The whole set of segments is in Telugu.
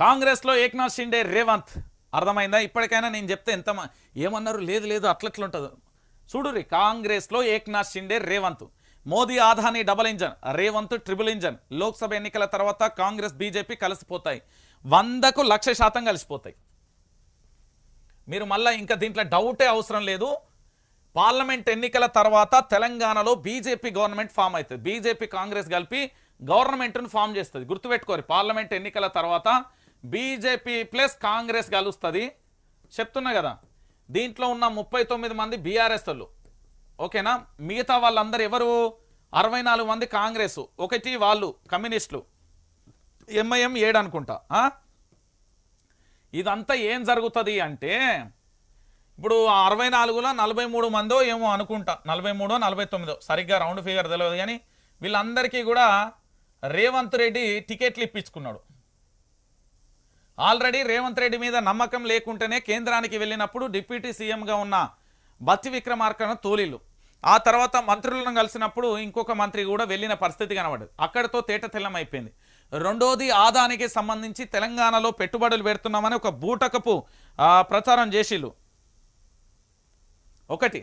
కాంగ్రెస్లో ఏక్నాథ్ షిండే రేవంత్. అర్థమైందా? ఇప్పటికైనా నేను చెప్తే ఎంత ఏమన్నారు? లేదు లేదు అట్లట్లుంటుంది చూడురి కాంగ్రెస్లో Eknath Shinde Revanth. Modi Adani double engine Revanth triple engine. Lok Sabha ఎన్నికల తర్వాత కాంగ్రెస్ బీజేపీ కలిసిపోతాయి. వందకు లక్ష శాతం కలిసిపోతాయి. మీరు మళ్ళీ ఇంకా దీంట్లో డౌటే అవసరం లేదు. పార్లమెంట్ ఎన్నికల తర్వాత తెలంగాణలో బీజేపీ గవర్నమెంట్ ఫామ్ అవుతుంది. బీజేపీ కాంగ్రెస్ కలిపి గవర్నమెంట్ను ఫామ్ చేస్తుంది. గుర్తుపెట్టుకోరు పార్లమెంట్ ఎన్నికల తర్వాత బీజేపీ ప్లస్ కాంగ్రెస్ కలుస్తుంది చెప్తున్నా కదా దీంట్లో ఉన్న ముప్పై తొమ్మిది మంది బీఆర్ఎస్ వాళ్ళు ఓకేనా? మిగతా వాళ్ళందరూ ఎవరు? అరవై నాలుగు మంది కాంగ్రెస్ ఒకటి వాళ్ళు కమ్యూనిస్టులు. ఎంఐఎం ఏడు అనుకుంటా ఇదంతా ఏం జరుగుతుంది అంటే ఇప్పుడు అరవై నాలుగులో నలభై మూడు మందో ఏమో అనుకుంటా. నలభై మూడో నలభై తొమ్మిదో. సరిగ్గా రౌండ్ ఫిగర్ తెలియదు కానీ వీళ్ళందరికీ కూడా రేవంత్ రెడ్డి టికెట్లు ఇప్పించుకున్నాడు. ఆల్రెడీ రేవంత్ రెడ్డి మీద నమ్మకం లేకుంటేనే కేంద్రానికి వెళ్ళినప్పుడు డిప్యూటీ సీఎంగా ఉన్న బత్తి విక్రమార్కను తోలిలు ఆ తర్వాత మంత్రులను కలిసినప్పుడు ఇంకొక మంత్రి కూడా వెళ్ళిన పరిస్థితి కనబడదు అక్కడితో తేట తెల్లం అయిపోయింది. రెండోది ఆదానికి సంబంధించి తెలంగాణలో పెట్టుబడులు పెడుతున్నామని ఒక బూటకపు ప్రచారం చేసిళ్ళు. ఒకటి.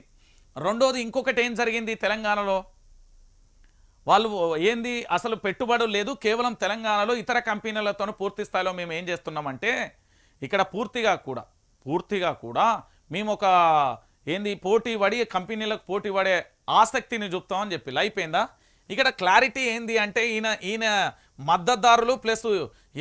రెండోది ఇంకొకటి ఏం జరిగింది తెలంగాణలో? వాళ్ళు ఏంది? అసలు పెట్టుబడులు లేదు. కేవలం తెలంగాణలో ఇతర కంపెనీలతో పూర్తి స్థాయిలో మేము ఏం చేస్తున్నామంటే ఇక్కడ పూర్తిగా కూడా పూర్తిగా కూడా మేము ఒక ఏంది? పోటీ పడి కంపెనీలకు పోటీ పడే ఆసక్తిని చూపుతామని చెప్పి అయిపోయిందా? ఇక్కడ క్లారిటీ ఏంది అంటే ఈయన ఈయన మద్దతుదారులు ప్లస్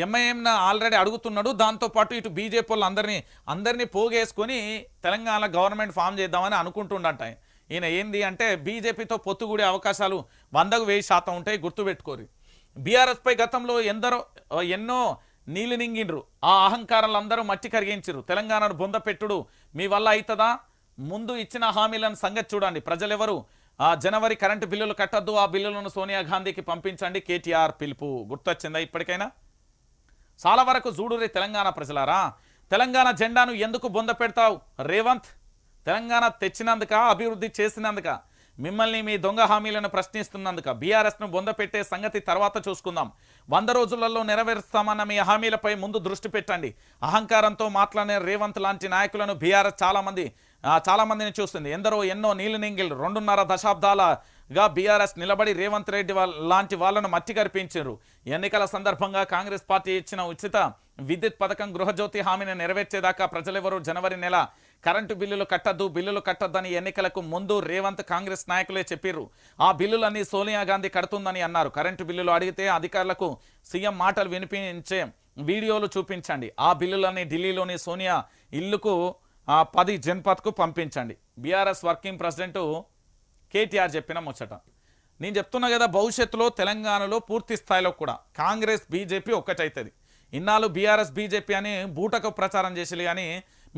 ఎంఐఎం ఆల్రెడీ అడుగుతున్నాడు. దాంతోపాటు ఇటు బీజేపీ వాళ్ళు అందరినీ అందరినీ పోగేసుకొని తెలంగాణ గవర్నమెంట్ ఫామ్ చేద్దామని అనుకుంటుండట ఈయన ఏంది అంటే బీజేపీతో పొత్తుగూడే అవకాశాలు వందకు వెయ్యి శాతం ఉంటాయి గుర్తుపెట్టుకోరు. బీఆర్ఎస్ పై గతంలో ఎందరో ఎన్నో నీళ్ళు నింగిండ్రు ఆ అహంకారాలు అందరూ మట్టి కరిగించరు తెలంగాణను బొందపెట్టుడు మీ వల్ల అవుతుందా ముందు ఇచ్చిన హామీలను సంగతి చూడండి. ప్రజలెవరు? ఆ జనవరి కరెంటు బిల్లులు కట్టద్దు ఆ బిల్లులను సోనియా గాంధీకి పంపించండి. కేటీఆర్ పిలుపు గుర్తొచ్చిందా ఇప్పటికైనా? చాలా వరకు చూడురే తెలంగాణ ప్రజలారా? తెలంగాణ జెండాను ఎందుకు బొంద పెడతావు? రేవంత్ తెలంగాణ తెచ్చినందుక అభివృద్ధి చేసినందుక మిమ్మల్ని మీ దొంగ హామీలను ప్రశ్నిస్తున్నందుక బీఆర్ఎస్ను బొంద పెట్టే సంగతి తర్వాత చూసుకుందాం. వంద రోజులలో నెరవేరుస్తామన్న మీ హామీలపై ముందు దృష్టి పెట్టండి. అహంకారంతో మాట్లాడే రేవంత్ లాంటి నాయకులను బీఆర్ఎస్ చాలా మంది చాలా మందిని చూస్తుంది. ఎందరో ఎన్నో నీళ్ళు రెండున్నర దశాబ్దాలగా బీఆర్ఎస్ నిలబడి రేవంత్ రెడ్డి లాంటి వాళ్ళను మట్టి కరిపించారు ఎన్నికల సందర్భంగా కాంగ్రెస్ పార్టీ ఇచ్చిన ఉచిత విద్యుత్ పథకం గృహజ్యోతి హామీని నెరవేర్చేదాకా ప్రజలెవరూ జనవరి నెల కరెంటు బిల్లులు కట్టద్దు బిల్లులు కట్టద్దని ఎన్నికలకు ముందు రేవంత్ కాంగ్రెస్ నాయకులే చెప్పారు ఆ బిల్లులన్నీ సోనియా గాంధీ కడుతుందని అన్నారు. కరెంటు బిల్లులు అడిగితే అధికారులకు సీఎం మాటలు వినిపించే వీడియోలు చూపించండి. ఆ బిల్లులన్నీ ఢిల్లీలోని సోనియా ఇల్లుకు పది జన్పథ్కు పంపించండి. బీఆర్ఎస్ వర్కింగ్ ప్రెసిడెంట్ కేటీఆర్ చెప్పిన ముచ్చట. నేను చెప్తున్నా కదా భవిష్యత్తులో తెలంగాణలో పూర్తి స్థాయిలో కూడా కాంగ్రెస్ బీజేపీ ఒక్కటైతుంది. ఇన్నాళ్ళు బీఆర్ఎస్ బీజేపీ అని బూటకు ప్రచారం చేసేది కానీ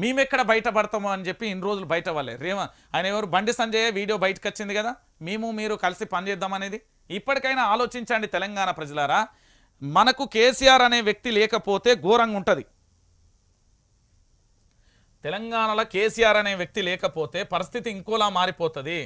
మేమెక్కడ బయటపడతాము అని చెప్పి ఇన్ని రోజులు బయట వాళ్ళే రేమా ఆయన ఎవరు? బండి సంజయ్ వీడియో బయటకు వచ్చింది కదా? మేము మీరు కలిసి పనిచేద్దామనేది ఇప్పటికైనా ఆలోచించండి తెలంగాణ ప్రజలారా. మనకు కేసీఆర్ అనే వ్యక్తి లేకపోతే ఘోరంగా ఉంటుంది. తెలంగాణలో కేసీఆర్ అనే వ్యక్తి లేకపోతే పరిస్థితి ఇంకోలా మారిపోతుంది.